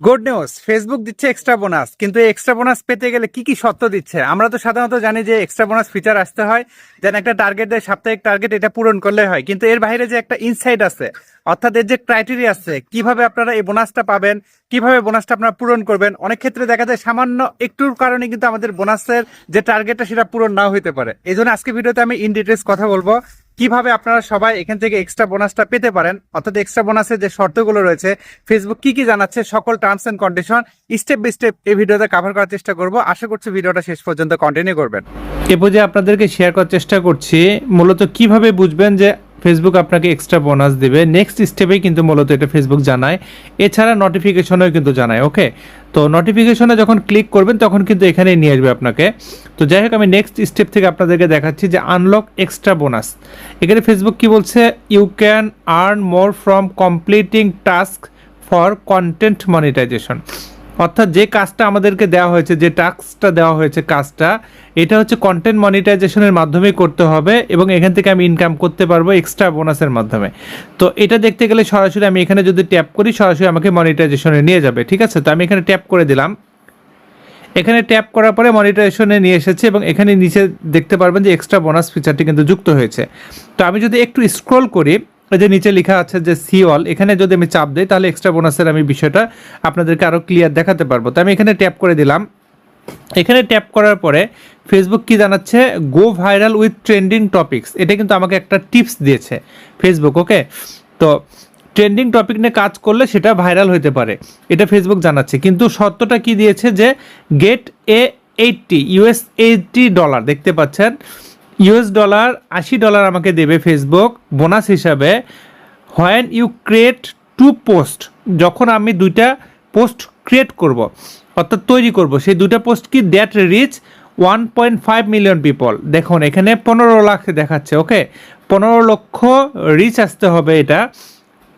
Good news Facebook দিচ্ছে extra bonus কিন্তু extra bonus পেতে গেলে কি কি শর্ত দিচ্ছে? আমরা তো সাধারণত জানি যে এক্সট্রা বোনাস ফিচার আসতে হয় যেন একটা টার্গেট দেয় সাপ্তাহিক টার্গেট এটা পূরণ করলে হয়, কিন্তু এর বাইরে যে একটা ইনসাইড আছে, অর্থাৎ এর যে ক্রাইটেরিয়া আছে, কীভাবে আপনারা এই বোনাসটা পাবেন, কীভাবে বোনাসটা আপনারা পূরণ করবেন, অনেক ক্ষেত্রে দেখা যায় সামান্য একটুর কারণে কিন্তু আমাদের বোনাসের যে টার্গেটটা সেটা পূরণ নাও হতে পারে। এই জন্য আজকে ভিডিওতে আমি ইন ডিটেলস কথা বলব। কীভাবে আপনারা সবাই এখান থেকে এক্সট্রা বোনাসটা পেতে পারেন? অর্থাৎ এক্সট্রা বোনাসের যে শর্তগুলো রয়েছে ফেসবুক কি কি জানাচ্ছে, সকল terms and condition step by step এই ভিডিওতে কভার করার চেষ্টা করব। আশা করছি ভিডিওটা শেষ পর্যন্ত কন্টিনিউ করবেন। এ পর্যায়ে আপনাদেরকে শেয়ার করার চেষ্টা করছি। মূলত কীভাবে বুঝবেন যে ফেসবুক আপনাকে এক্সট্রা বোনাস দেবে। নেক্সট স্টেপে কিন্তু মূলত এটা ফেসবুক জানায়। এছাড়া নোটিফিকেশনেও কিন্তু জানায় ওকে তো নোটিফিকেশনে যখন ক্লিক করবেন, তখন কিন্তু এখানেই নিয়ে আসবে আপনাকে। তো যাই হোক, আমি নেক্সট স্টেপ থেকে আপনাদেরকে দেখাচ্ছি যে আনলক এক্সট্রা বোনাস এখানে ফেসবুক কি বলছে? You can earn more from completing task for content monetization অর্থাৎ যে কাজটা আমাদেরকে দেওয়া হয়েছে, যে টাস্কটা দেওয়া হয়েছে কাজটা, এটা হচ্ছে কন্টেন্ট মনিটাইজেশনের মাধ্যমে করতে হবে এবং এখান থেকে আমি ইনকাম করতে পারব এক্সট্রা বোনাসের মাধ্যমে। তো এটা দেখতে গেলে সরাসরি আমি এখানে যদি ট্যাপ করি, সরাসরি আমাকে মনিটাইজেশনে নিয়ে যাবে, ঠিক আছে? তো আমি এখানে ট্যাপ করে দিলাম। এখানে ট্যাপ করার পরে মনিটাইজেশনে নিয়ে এসেছে এবং এখানে নিচে দেখতে পারবেন যে এক্সট্রা বোনাস ফিচারটি কিন্তু যুক্ত হয়েছে। তো আমি যদি একটু স্ক্রল করি যে নিচে লেখা আছে যে সি অল এখানে যদি আমি চাপ দিই, তাহলে এক্সট্রা বোনাসের আমি বিষয়টা আপনাদেরকে আরও ক্লিয়ার দেখাতে পারব। তো আমি এখানে ট্যাপ করে দিলাম। এখানে ট্যাপ করার পরে ফেসবুক কি জানাচ্ছে? Go viral with trending topics এটা কিন্তু আমাকে একটা টিপস দিয়েছে ফেসবুক ওকে তো ট্রেন্ডিং টপিক নিয়ে কাজ করলে সেটা ভাইরাল হতে পারে। এটা ফেসবুক জানাচ্ছে। কিন্তু সত্যটা কি দিয়েছে যে get a eighty US eighty dollar দেখতে পাচ্ছেন? ইউএস ডলার আশি ডলার আমাকে দেবে ফেসবুক। বোনাস হিসাবে when you create two post, যখন আমি দুইটা পোস্ট ক্রিয়েট করব, অর্থাৎ তৈরি করব, সেই দুইটা পোস্ট কি that reach one point five million people. দেখুন, এখানে পনেরো লাখ দেখাচ্ছে, ওকে? পনেরো লক্ষ রিচ আসতে হবে এটা।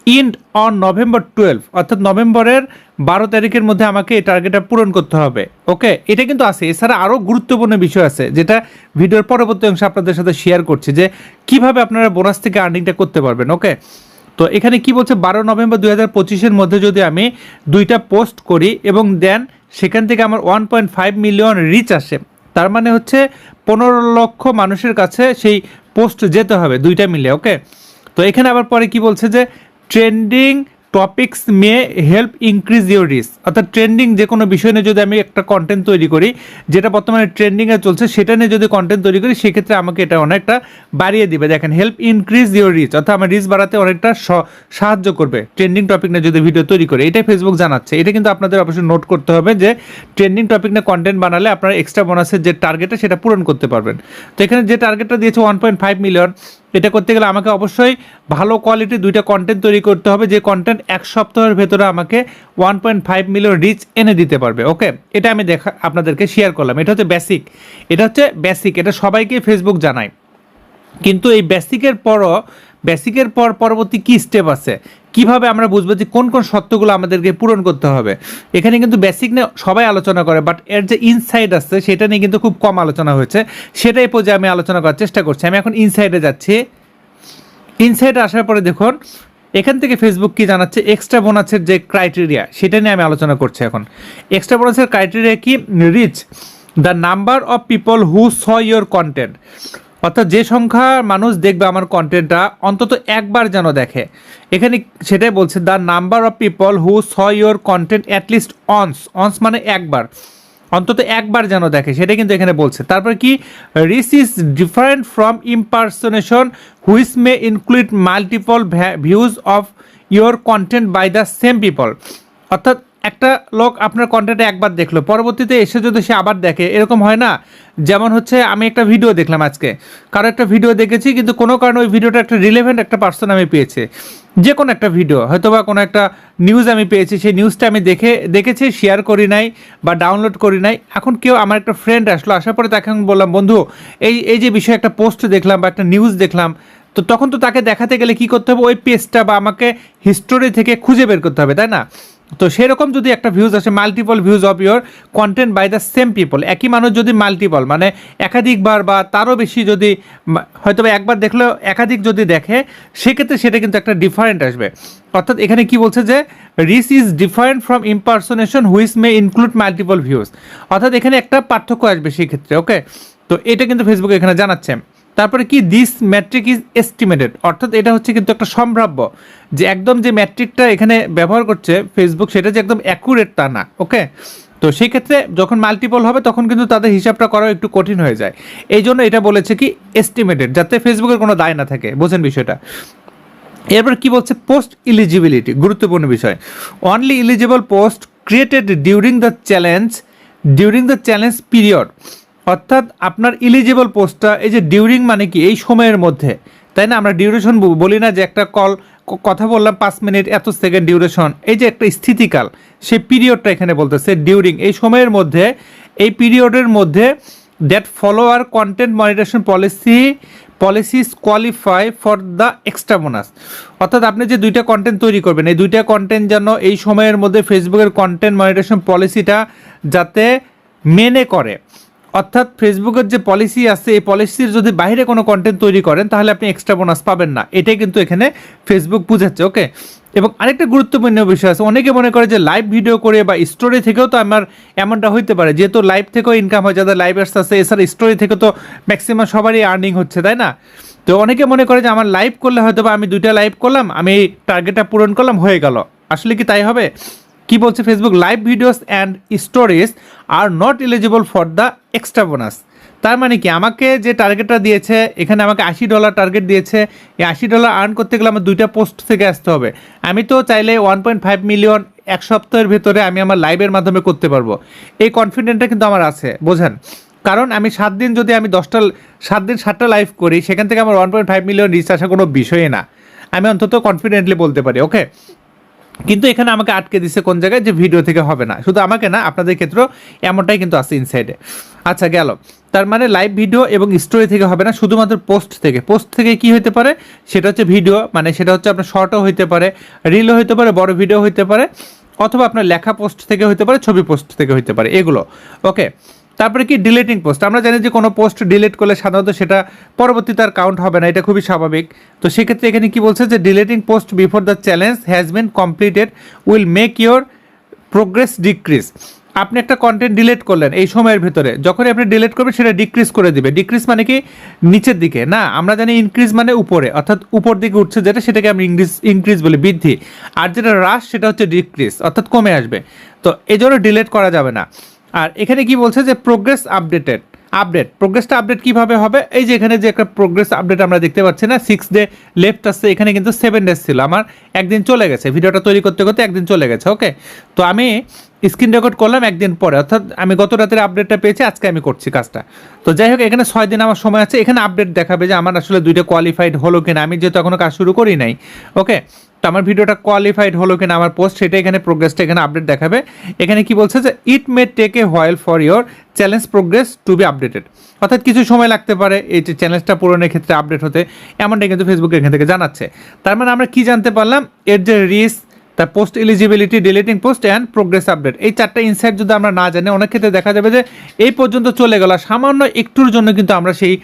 ইন্ড অন নভেম্বর টুয়েলভ, অর্থাৎ নভেম্বরের বারো তারিখের মধ্যে আমাকে এই টার্গেটটা পূরণ করতে হবে। ওকে এটা কিন্তু আছে। এছাড়া আরও গুরুত্বপূর্ণ বিষয় আছে, যেটা ভিডিওর পরবর্তী অংশে আপনাদের সাথে শেয়ার করছি যে কীভাবে আপনারা বোনাস থেকে আর্নিংটা করতে পারবেন ওকে তো এখানে কি বলছে? বারো নভেম্বর দুই হাজার পঁচিশের মধ্যে যদি আমি দুইটা পোস্ট করি এবং দেন সেখান থেকে আমার one point five million reach আসে, তার মানে হচ্ছে পনেরো লক্ষ মানুষের কাছে সেই পোস্ট যেতে হবে, দুইটা মিলে ওকে তো এখানে আবার পরে কি বলছে যে trending topics may help increase your risk অর্থাৎ ট্রেন্ডিং যে কোনো বিষয় নিয়ে যদি আমি একটা কন্টেন্ট তৈরি করি, যেটা বর্তমানে ট্রেন্ডিংয়ে চলছে, সেটা নিয়ে যদি কন্টেন্ট তৈরি করি, সেক্ষেত্রে আমাকে এটা অনেকটা বাড়িয়ে দিবে। দেখেন হেল্প ইনক্রিজ ইউর রিচ অর্থাৎ আমার রিচ বাড়াতে অনেকটা সাহায্য করবে ট্রেন্ডিং টপিক নিয়ে যদি ভিডিও তৈরি করে। এটাই ফেসবুক জানাচ্ছে। এটা কিন্তু আপনাদের অবশ্যই নোট করতে হবে যে ট্রেন্ডিং টপিক নিয়ে কন্টেন্ট বানালে আপনার এক্সট্রা বোনাসের যে টার্গেটটা সেটা পূরণ করতে পারবেন। তো এখানে যে টার্গেটটা দিয়েছে ওয়ান পয়েন্ট ফাইভ মিলিয়ন এটা করতে গেলে আমাকে অবশ্যই ভালো কোয়ালিটির দুইটা কন্টেন্ট তৈরি করতে হবে। যে কন্টেন্ট এক সপ্তাহের ভেতরে আমাকে one point five million reach এনে দিতে পারবে ওকে এটা আমি দেখা, আপনাদেরকে শেয়ার করলাম। এটা হচ্ছে বেসিক এটা হচ্ছে বেসিক এটা সবাইকে ফেসবুক জানায়। কিন্তু এই বেসিকের পরও বেসিকের পর পরবর্তী কী স্টেপ আছে? কীভাবে আমরা বুঝব যে কোন কোন সত্যগুলো আমাদেরকে পূরণ করতে হবে? এখানে কিন্তু বেসিক নিয়ে সবাই আলোচনা করে বাট এর যে ইনসাইড আছে, সেটা নিয়ে কিন্তু খুব কম আলোচনা হয়েছে। সেটাই পর্যায়ে আমি আলোচনা করার চেষ্টা করছি। আমি এখন ইনসাইডে যাচ্ছি। ইনসাইডে আসার পরে দেখুন, এখান থেকে ফেসবুক কি জানাচ্ছে? এক্সট্রা বোনাসের যে ক্রাইটেরিয়া সেটা নিয়ে আমি আলোচনা করছি এখন। এক্সট্রা বোনাসের ক্রাইটেরিয়া কি? Reach the number of people who saw your content অর্থাৎ যে সংখ্যা মানুষ দেখবে আমার কন্টেন্টটা অন্তত একবার যেন দেখে। এখানে সেটাই বলছে the number of people who saw your content at least once once মানে একবার, অন্তত একবার যেন দেখে সেটা কিন্তু এখানে বলছে। তারপর কি reach is different from impersonation which may include multiple views of your content by the same people অর্থাৎ একটা লোক আপনার কন্টেন্টে একবার দেখল, পরবর্তীতে এসে যদি সে আবার দেখে, এরকম হয় না। যেমন হচ্ছে, আমি একটা ভিডিও দেখলাম আজকে। কারও একটা ভিডিও দেখেছি, কিন্তু কোনো কারণে ওই ভিডিওটা একটা রিলেভেন্ট একটা পার্সন আমি পেয়েছি। যে কোনো একটা ভিডিও হয়তো বা কোনো একটা নিউজ আমি পেয়েছি, সেই নিউজটা আমি দেখে, দেখেছি শেয়ার করি নাই বা ডাউনলোড করি নাই। এখন কেউ আমার একটা ফ্রেন্ড আসলো, আসার পরে তাকে আমি বললাম, বন্ধু, এই এই যে বিষয়ে একটা পোস্ট দেখলাম বা একটা নিউজ দেখলাম, তো তখন তো তাকে দেখাতে গেলে কি করতে হবে? ওই পেজটা বা আমাকে হিস্টোরি থেকে খুঁজে বের করতে হবে, তাই না? তো সেরকম যদি একটা ভিউজ আসে multiple views of your content by the same people একই মানুষ যদি মাল্টিপল মানে একাধিকবার বা তারও বেশি যদি হয়তো একবার দেখলেও একাধিক যদি দেখে, সেক্ষেত্রে সেটা কিন্তু একটা ডিফারেন্ট আসবে। অর্থাৎ এখানে কি বলছে যে reach is different from impersonation which may include multiple views অর্থাৎ এখানে একটা পার্থক্য আসবে সেই ক্ষেত্রে ওকে তো এটা কিন্তু ফেসবুক এখানে জানাচ্ছে। তারপরে কি দিস ম্যাট্রিক ইজ এস্টিমেটেড অর্থাৎ এটা হচ্ছে কিন্তু একটা সম্ভাব্য। যে একদম যে ম্যাট্রিকটা এখানে ব্যবহার করছে ফেসবুক সেটা যে একদম অ্যাকুরেট তা না ওকে তো সেই ক্ষেত্রে যখন মাল্টিপল হবে, তখন কিন্তু তাদের হিসাবটা করা একটু কঠিন হয়ে যায়। এই জন্য এটা বলেছে কি এস্টিমেটেড যাতে ফেসবুকের কোনো দায় না থাকে। বোঝেন বিষয়টা। এরপর কি বলছে? পোস্ট ইলিজিবিলিটি গুরুত্বপূর্ণ বিষয়। Only eligible post created during the challenge during the challenge period অর্থাৎ আপনার ইলিজিবল পোস্টটা এই যে ডিউরিং মানে কি, এই সময়ের মধ্যে। তাই না? আমরা ডিউরেশন বলি না যে একটা কল কথা বললাম পাঁচ মিনিট এত সেকেন্ড ডিউরেশন এই যে একটা স্থিতিকাল, সেই পিরিয়ডটা এখানে বলতেছে ডিউরিং এই সময়ের মধ্যে, এই পিরিয়ডের মধ্যে that follow our content monetization policy policies qualify for the extra bonus অর্থাৎ আপনি যে দুইটা কন্টেন্ট তৈরি করবেন, এই দুইটা কন্টেন্ট যেন এই সময়ের মধ্যে ফেসবুকের কন্টেন্ট মনিটেশন পলিসিটা যাতে মেনে করে। অর্থাৎ ফেসবুকের যে পলিসি আছে, এই পলিসির যদি বাইরে কোনো কন্টেন্ট তৈরি করেন, তাহলে আপনি এক্সট্রা বোনাস পাবেন না। এটাই কিন্তু এখানে ফেসবুক বুঝাচ্ছে ওকে এবং আরেকটা গুরুত্বপূর্ণ বিষয় আছে। অনেকে মনে করে যে লাইভ ভিডিও করে বা স্টোরি থেকেও তো আমার এমনটা হইতে পারে, যেহেতু লাইভ থেকেও ইনকাম হয়, যাদের লাইভার্স আছে, এছাড়া স্টোরি থেকে তো ম্যাক্সিমাম সবারই আর্নিং হচ্ছে, তাই না? তো অনেকে মনে করে যে আমার লাইভ করলে হয়তো বা আমি দুইটা লাইভ করলাম, আমি টার্গেটটা পূরণ করলাম, হয়ে গেল। আসলে কি তাই হবে? কি বলছে Facebook live videos and stories are not eligible for the extra bonus তার মানে কি? আমাকে যে টার্গেটটা দিয়েছে, এখানে আমাকে আশি ডলার টার্গেট দিয়েছে, এই আশি ডলার আর্ন করতে গেলে আমার দুইটা পোস্ট থেকে আসতে হবে। আমি তো চাইলে ওয়ান পয়েন্ট ফাইভ মিলিয়ন এক সপ্তাহের ভেতরে আমি আমার লাইভের মাধ্যমে করতে পারব। এই কনফিডেন্টটা কিন্তু আমার আছে, বোঝেন? কারণ আমি সাত দিন যদি আমি দশটা, সাত দিন সাতটা লাইভ করি, সেখান থেকে আমার one point five million reach আসা কোনো বিষয়ই না। আমি অন্তত কনফিডেন্টলি বলতে পারি ওকে কিন্তু এখানে আমাকে আটকে দিছে কোন জায়গায় যে ভিডিও থেকে হবে না। শুধু আমাকে না, আপনাদের ক্ষেত্রেও এমনটাই কিন্তু আছে ইনসাইডে আচ্ছা গেল। তার মানে লাইভ ভিডিও এবং স্টোরি থেকে হবে না, শুধুমাত্র পোস্ট থেকে। পোস্ট থেকে কি হতে পারে? সেটা হচ্ছে ভিডিও মানে সেটা হচ্ছে আপনার শর্টও হইতে পারে রিলও হইতে পারে, বড় ভিডিও হইতে পারে, অথবা আপনার লেখা পোস্ট থেকে হইতে পারে, ছবি পোস্ট থেকে হইতে পারে, এগুলো। ওকে তারপরে কি ডিলেটিং পোস্ট আমরা জানি যে কোনো পোস্ট ডিলিট করলে সাধারণত সেটা পরবর্তীতে আর কাউন্ট হবে না, এটা খুবই স্বাভাবিক। তো সেক্ষেত্রে এখানে কি বলছে যে deleting post before the challenge has been completed will make your progress decrease আপনি একটা কন্টেন্ট ডিলিট করলেন এই সময়ের ভিতরে, যখনই আপনি ডিলিট করবেন সেটা ডিক্রিজ করে দিবে। ডিক্রিজ মানে কি? নিচের দিকে। না, আমরা জানি ইনক্রিজ মানে উপরে, অর্থাৎ উপর দিকে উঠছে যেটা সেটাকে আমরা ইংলিশ ইনক্রিজ বলি, বৃদ্ধি। আর যেটা হ্রাস সেটা হচ্ছে ডিক্রিজ অর্থাৎ কমে আসবে। তো এই জন্য ডিলিট করা যাবে না। আর এখানে কি বলছে যে প্রোগ্রেস আপডেটেড আপডেট প্রোগ্রেসটা আপডেট কীভাবে হবে? এই যে এখানে যে একটা প্রোগ্রেস আপডেট আমরা দেখতে পাচ্ছি না সিক্স ডে লেফট আসছে, এখানে কিন্তু সেভেন ডেজ ছিল। আমার একদিন চলে গেছে, ভিডিওটা তৈরি করতে করতে একদিন চলে গেছে ওকে তো আমি স্ক্রিন রেকর্ড করলাম একদিন পরে, অর্থাৎ আমি গত রাতের আপডেটটা পেয়েছি, আজকে আমি করছি কাজটা। তো যাই হোক, এখানে ছয় দিন আমার সময় আছে, এখানে আপডেট দেখাবে যে আমার আসলে দুইটা কোয়ালিফাইড হলো কিনা। আমি যেহেতু এখনও কাজ শুরু করি নাই ওকে তো আমার ভিডিওটা কোয়ালিফাইড হলো কিনা, আমার পোস্ট সেটা এখানে প্রোগ্রেসটা এখানে আপডেট দেখাবে। এখানে কি বলছে যে it may take a while for your challenge progress to be updated অর্থাৎ কিছু সময় লাগতে পারে এই যে চ্যালেঞ্জটা পূরণের ক্ষেত্রে আপডেট হতে, এমনটাই কিন্তু ফেসবুক এখান থেকে জানাচ্ছে। তার মানে আমরা কি জানতে পারলাম? এর যে রিস্ক তার post eligibility deleting post and progress update এই চারটা ইনসাইট যদি আমরা না জানি, অনেক ক্ষেত্রে দেখা যাবে যে, এই পর্যন্ত চলে গেল। সামান্য একটুর জন্য কিন্তু আমরা সেই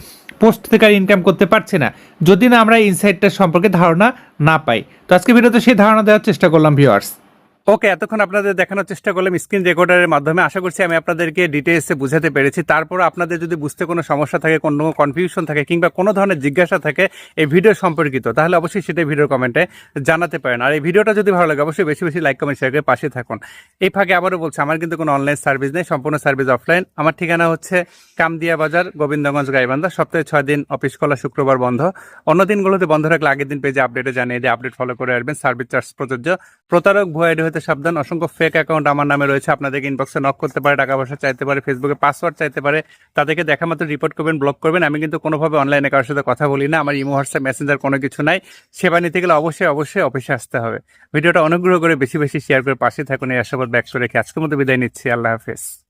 পোস্ট থেকে আর ইনকাম করতে পারছে না, যদি না আমরা ইনসাইটটার সম্পর্কে ধারণা না পাই। তো আজকে ভিডিওতে সেই ধারণা দেওয়ার চেষ্টা করলাম ভিউয়ার্স ওকে, এতক্ষণ আপনাদের দেখানোর চেষ্টা করলাম স্ক্রিন রেকর্ডারের মাধ্যমে। আশা করছি আমি আপনাদেরকে ডিটেলসে বুঝাতে পেরেছি। তারপর আপনাদের যদি বুঝতে কোনো সমস্যা থাকে, কোনো কনফিউশন থাকে, কিংবা কোনো ধরনের জিজ্ঞাসা থাকে এই ভিডিও সম্পর্কিত, তাহলে অবশ্যই সেটা ভিডিওর কমেন্টে জানাতে পারেন। আর এই ভিডিওটা যদি ভালো লাগে, অবশ্যই বেশি বেশি লাইক কমেন্ট শেয়ার করে পাশে থাকুন। এই ফাঁকে আবারও বলছি, আমার কিন্তু কোনো অনলাইন সার্ভিস নেই, সম্পূর্ণ সার্ভিস অফলাইন আমার ঠিকানা হচ্ছে কামদিয়া বাজার, গোবিন্দগঞ্জ, গাইবান্ধা। সপ্তাহে ছয় দিন অফিস খোলা, শুক্রবার বন্ধ। অন্য দিনগুলোতে বন্ধ রাখলে আগের দিন পেজে আপডেটে জানিয়ে দিয়ে আপডেট ফলো করে আসবেন। সার্ভিস চার্জ প্রযোজ্য। প্রতারক ভুয়া আইডি হতে সাবধান। অসংখ্য ফেক অ্যাকাউন্ট আমার নামে রয়েছে, আপনাদেরকে ইনবক্সে নক করতে পারে, টাকা পয়সা চাইতে পারে ফেসবুকে পাসওয়ার্ড চাইতে পারে, তাদেরকে দেখা মাত্র রিপোর্ট করবেন ব্লক করবেন। আমি কিন্তু কোনোভাবে অনলাইনে কারোর সাথে কথা বলি না, আমার ইমো, হোয়াটসঅ্যাপ মেসেঞ্জার কোনো কিছু নাই। সেবা নিতে গেলে অবশ্যই অবশ্যই অফিসে আসতে হবে। ভিডিওটা অনুগ্রহ করে বেশি বেশি শেয়ার করে পাশে থাকুন। এই আশাবাদ ব্যাক করে আজকের মতো বিদায় নিচ্ছি। আল্লাহ হাফেজ।